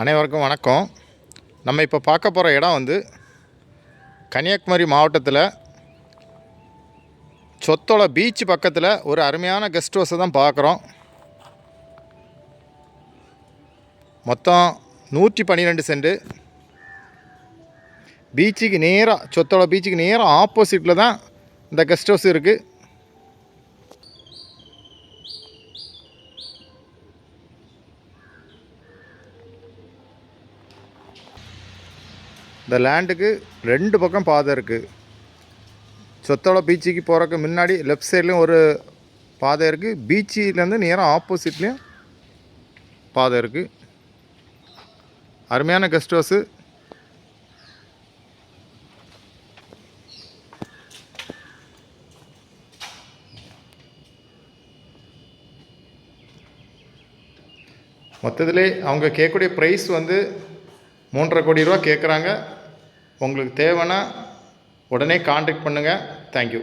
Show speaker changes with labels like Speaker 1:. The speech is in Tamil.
Speaker 1: அனைவருக்கும் வணக்கம். நம்ம இப்போ பார்க்க போகிற இடம் வந்து கன்னியாகுமரி மாவட்டத்தில் சொத்தோல பீச் பக்கத்தில் ஒரு அருமையான கெஸ்ட் ஹவுஸை தான் பார்க்குறோம். மொத்தம் நூற்றி பன்னிரெண்டு சென்ட் பீச்சுக்கு நேராக சொத்தோல பீச்சுக்கு நேராக ஆப்போசிட்டில் தான் இந்த கெஸ்ட் ஹவுஸ் இருக்குது இந்த லேண்டுக்கு ரெண்டு பக்கம் பாதை இருக்குது சொத்தோட பீச்சுக்கு போகிறக்கு முன்னாடி லெஃப்ட் சைட்லேயும் ஒரு பாதை இருக்குது பீச்சிலேருந்து நேராக ஆப்போசிட்லேயும் பாதை இருக்குது அருமையான கெஸ்ட் ஹவுஸு மொத்தத்திலே அவங்க கேட்கக்கூடிய ப்ரைஸ் வந்து மூன்றரை கோடி ரூபா கேட்குறாங்க. உங்களுக்கு தேவைன்னா உடனே காண்டாக்ட் பண்ணுங்கள் தேங்க்யூ